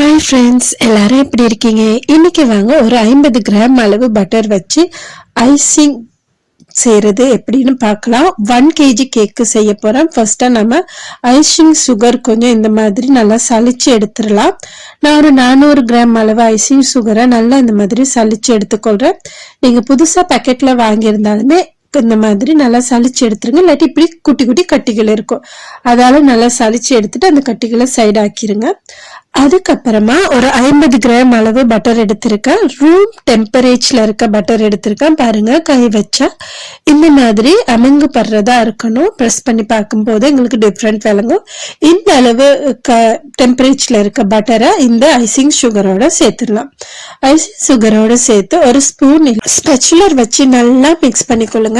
Hi friends எல்லாரும் எப்படி இருக்கீங்க? இன்னைக்கு வாங்க ஒரு ஐம்பது கிராம் அளவு பட்டர் வச்சு ஐசிங் செய்கிறது எப்படின்னு பார்க்கலாம். ஒன் கேஜி கேக்கு செய்ய போகிறோம் ஃபர்ஸ்ட்டாக நம்ம ஐசிங் சுகர் கொஞ்சம் இந்த மாதிரி நல்லா சளிச்சு எடுத்துடலாம். நான் ஒரு நானூறு கிராம் அளவு ஐசிங் சுகரை நல்லா இந்த மாதிரி சளிச்சு எடுத்துக்கொள்கிறேன் நீங்கள் புதுசாக பேக்கெட்டில் வாங்கியிருந்தாலுமே இந்த மாதிரி நல்லா சளிச்சு எடுத்துருங்க. இல்லாட்டி இப்படி குட்டி குட்டி கட்டிகள் இருக்கும். அதால நல்லா சளிச்சு எடுத்துட்டு அந்த கட்டிகளை சைடு ஆக்கிருங்க. அதுக்கப்புறமா ஒரு ஐம்பது கிராம் அளவு பட்டர் எடுத்திருக்கேன். ரூம் டெம்பரேச்சர்ல இருக்க பட்டர் எடுத்திருக்கேன். பாருங்க கை வச்சா. இந்த மாதிரி அமங்கு படுறதா இருக்கணும். ப்ரெஸ் பண்ணி பார்க்கும்போது எங்களுக்கு டிஃப்ரெண்ட் விளங்கும். இந்த அளவு க டெம்பரேச்சர்ல இருக்க பட்டரை இந்த ஐசிங் சுகரோட சேர்த்துடலாம். ஐசிங் சுகரோட சேர்த்து ஒரு ஸ்பூன் ஸ்பெச்சுலர் வச்சு நல்லா மிக்ஸ் பண்ணிக்கொள்ளுங்க.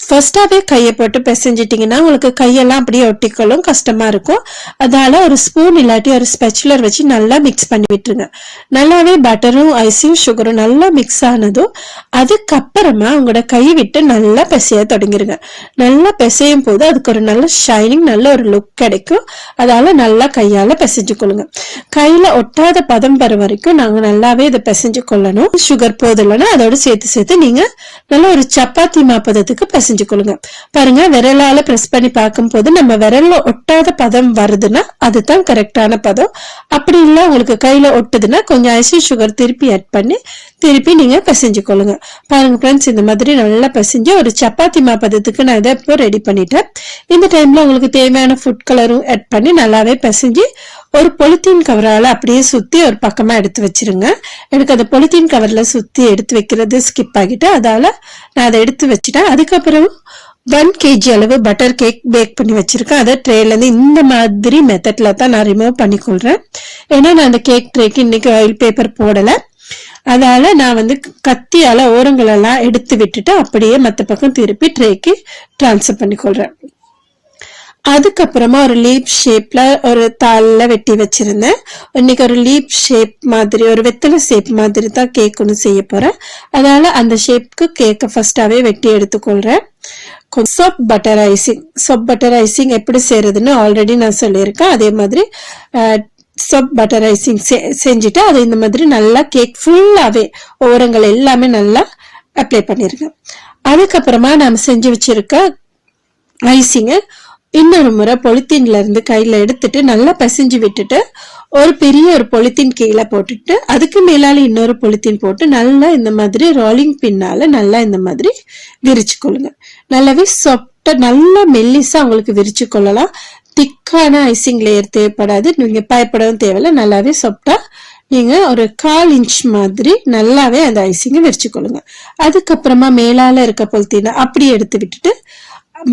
ஃபர்ஸ்டாவே கையை போட்டு பிசைஞ்சிட்டிங்கன்னா உங்களுக்கு கையெல்லாம் அப்படியே ஒட்டிக்கொள்ளும். கஷ்டமா இருக்கும். அதால ஒரு ஸ்பூன் இல்லாட்டி ஒரு ஸ்பெச்சுலர் வச்சு நல்லா மிக்ஸ் பண்ணி விட்டுருங்க. நல்லாவே பட்டரும் ஐஸும் சுகரும் நல்லா மிக்ஸ் ஆனதும் அதுக்கப்புறமா உங்களோட கை விட்டு நல்லா பிசைய தொடங்கிருங்க. நல்லா பிசையும் போது அதுக்கு ஒரு நல்ல ஷைனிங் நல்ல ஒரு லுக் கிடைக்கும். அதால நல்லா கையால் பிசைஞ்சு கொள்ளுங்க கையில் ஒட்டாத பதம் பெற வரைக்கும் நாங்கள் நல்லாவே இதை பிசைஞ்சு கொள்ளணும் சுகர் போதில்லைன்னா அதோட சேர்த்து சேர்த்து நீங்க நல்ல ஒரு சப்பாத்தி மாப்பதத்துக்கு செஞ்சு கொள்ளுங்க பாருங்க விரலால பிரஸ் பண்ணி பார்க்கும் போது நம்ம விரல்ல ஒட்டாத பதம் வருதுன்னா அதுதான் கரெக்டான பதம். அப்படி இல்லை உங்களுக்கு கையில ஒட்டுதுன்னா கொஞ்சம் ஐசி சுகர் திருப்பி ஆட் பண்ணி திருப்பி நீங்க பிசைஞ்சு கொள்ளுங்க பாருங்க ஃப்ரெண்ட்ஸ் இந்த மாதிரி நல்லா பிசைஞ்சு ஒரு சப்பாத்தி மாப்பதத்துக்கு நான் இதை இப்போ ரெடி பண்ணிட்டேன். இந்த டைம்ல உங்களுக்கு தேவையான ஃபுட் கலரும் ஆட் பண்ணி நல்லாவே பிசைஞ்சு ஒரு பொலித்தீன் கவரால அப்படியே சுத்தி ஒரு பக்கமா எடுத்து வச்சிருங்க. எனக்கு அந்த பொலித்தீன் கவர்ல சுத்தி எடுத்து வைக்கிறது ஸ்கிப் ஆகிட்டு அதால நான் அதை எடுத்து வச்சுட்டேன். அதுக்கப்புறம் ஒன் கேஜி அளவு பட்டர் கேக் பேக் பண்ணி வச்சிருக்கேன். அதை ட்ரேலேருந்து இந்த மாதிரி மெத்தட்ல தான் நான் ரிமூவ் பண்ணிக்கொள்றேன். ஏன்னா நான் அந்த கேக் ட்ரேக்கு இன்னைக்கு ஆயில் பேப்பர் போடலை. அதால் நான் வந்து கத்தியால ஓரங்களெல்லாம் எடுத்து விட்டுட்டு அப்படியே மற்ற பக்கம் திருப்பி ட்ரேக்கு டிரான்ஸ்ஃபர் பண்ணிக்கொள்றேன். அதுக்கப்புறமா ஒரு லீப் ஷேப்ல ஒரு தாளில் வெட்டி வச்சிருந்தேன். இன்னைக்கு ஒரு லீப் ஷேப் மாதிரி ஒரு வெத்தலை ஷேப் மாதிரி தான் கேக் ஒன்று செய்ய போறேன். அதனால அந்த ஷேப்க்கு கேக்கை ஃபர்ஸ்டாவே வெட்டி எடுத்துக்கொள்றேன். Soft butter icing soft butter icing எப்படி செய்யறதுன்னு ஆல்ரெடி நான் சொல்லியிருக்கேன். அதே மாதிரி சோப் பட்டர் ஐசிங் செஞ்சுட்டு அதை இந்த மாதிரி நல்லா கேக் ஃபுல்லாவே ஓரங்கள் எல்லாமே நல்லா அப்ளை பண்ணிருக்கேன். அதுக்கப்புறமா நாம் செஞ்சு வச்சிருக்க ஐசிங்கை இன்னொரு முறை பொலித்தீன்ல இருந்து கையில எடுத்துட்டு நல்லா பசிஞ்சு விட்டுட்டு ஒரு பெரிய ஒரு பொலித்தீன் கீழே போட்டுட்டு அதுக்கு மேலால இன்னொரு பொலித்தீன் போட்டு நல்லா இந்த மாதிரி ரோலிங் பின்னால நல்லா இந்த மாதிரி விரிச்சு கொள்ளுங்க நல்லாவே சொப்ட நல்லா மெல்லிசா உங்களுக்கு விரிச்சு கொள்ளலாம் திக்கான ஐசிங் லேயர் தேவைப்படாது. நீங்க பயப்படவும் தேவையில்ல. நல்லாவே சொப்டா நீங்க ஒரு கால் இன்ச் மாதிரி நல்லாவே அந்த ஐசிங்கை விரிச்சு கொள்ளுங்க அதுக்கப்புறமா மேலால இருக்க பொலித்தீனை அப்படி எடுத்து விட்டுட்டு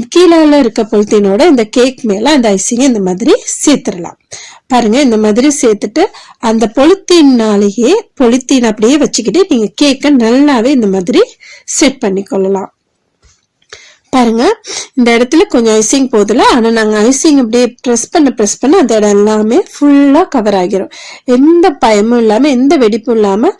கீழே இருக்க பொலித்தீனோட இந்த கேக் மேல அந்த ஐசிங்க இந்த மாதிரி சேர்த்துடலாம். பாருங்க இந்த மாதிரி சேர்த்துட்டு அந்த பொலித்தீனாலேயே பொலித்தீன் அப்படியே வச்சுக்கிட்டு நீங்க கேக்கை நல்லாவே இந்த மாதிரி செட் பண்ணி கொள்ளலாம் பாருங்க. இந்த இடத்துல கொஞ்சம் ஐசிங் போதில்ல ஆனால் நாங்கள் ஐசிங் அப்படியே ப்ரெஸ் பண்ண ப்ரெஸ் பண்ண அந்த இடம் எல்லாமே ஃபுல்லாக கவர் ஆகிரும். எந்த பயமும் இல்லாமல் எந்த வெடிப்பும் இல்லாமல்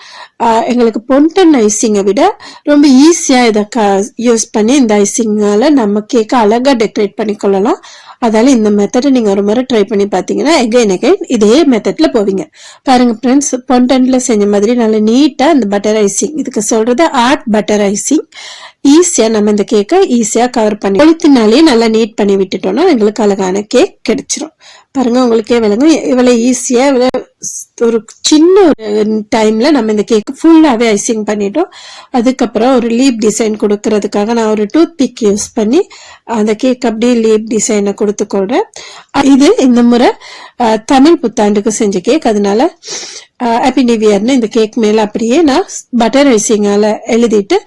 எங்களுக்கு பொன்டன் ஐசிங்கை விட ரொம்ப ஈஸியாக இதை க யூஸ் பண்ணி இந்த ஐசிங்கால் நம்ம கேக்க அழகாக டெக்கரேட் பண்ணி கொள்ளலாம் அதால இந்த மெத்தடை நீங்க ஒரு முறை ட்ரை பண்ணி பாத்தீங்கன்னா எகைன் எகைன் இதே மெத்தட்ல போவீங்க. பாருங்க ஃப்ரெண்ட்ஸ் பொன்டன்ல செஞ்ச மாதிரி நல்ல நீட்டா இந்த பட்டர் ஐசிங் இதுக்கு சொல்றது ஆர்ட் பட்டர் ஐசிங் ஈஸியா நம்ம இந்த கேக்கை ஈஸியா கவர் பண்ணி கொளுத்தினாலே நல்லா நீட் பண்ணி விட்டுட்டோம்னா எங்களுக்கு அழகான கேக் கிடைச்சிரும். பாருங்க உங்களுக்கே விளங்கும். இவ்வளவு ஈஸியா இவ்வளவு ஒரு சின்ன ஒரு டைம்ல நம்ம இந்த கேக் ஃபுல்லாவே ஐசிங் பண்ணிட்டோம். அதுக்கப்புறம் ஒரு லீப் டிசைன் கொடுக்கறதுக்காக நான் ஒரு டூத் பிக் யூஸ் பண்ணி அந்த கேக் அப்படியே லீப் டிசைனை கொடுத்து இது இந்த முறை தமிழ் புத்தாண்டுக்கு செஞ்ச கேக் அதனால ஹாப்பி நியூ இயர்னு இந்த கேக் மேல அப்படியே நான் பட்டர் ஐசிங்கால எழுதிட்டு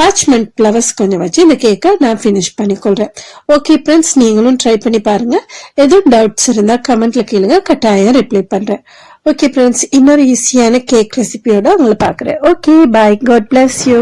பாச்மெண்ட் ஃப்ளவர்ஸ் கொஞ்சம் வச்சு இந்த கேக்கை நான் ஃபினிஷ் பண்ணிக்கொள்றேன். ஓகே ஃப்ரெண்ட்ஸ் நீங்களும் ட்ரை பண்ணி பாருங்க. எதுவும் டவுட்ஸ் இருந்தா கமெண்ட்ல கேளுங்க. கட்டாயம் ரிப்ளை பண்றேன். ஓகே ஃப்ரெண்ட்ஸ் இன்னொரு ஈஸியான கேக் ரெசிபியோட உங்களை பாக்குறேன் okay bye God bless you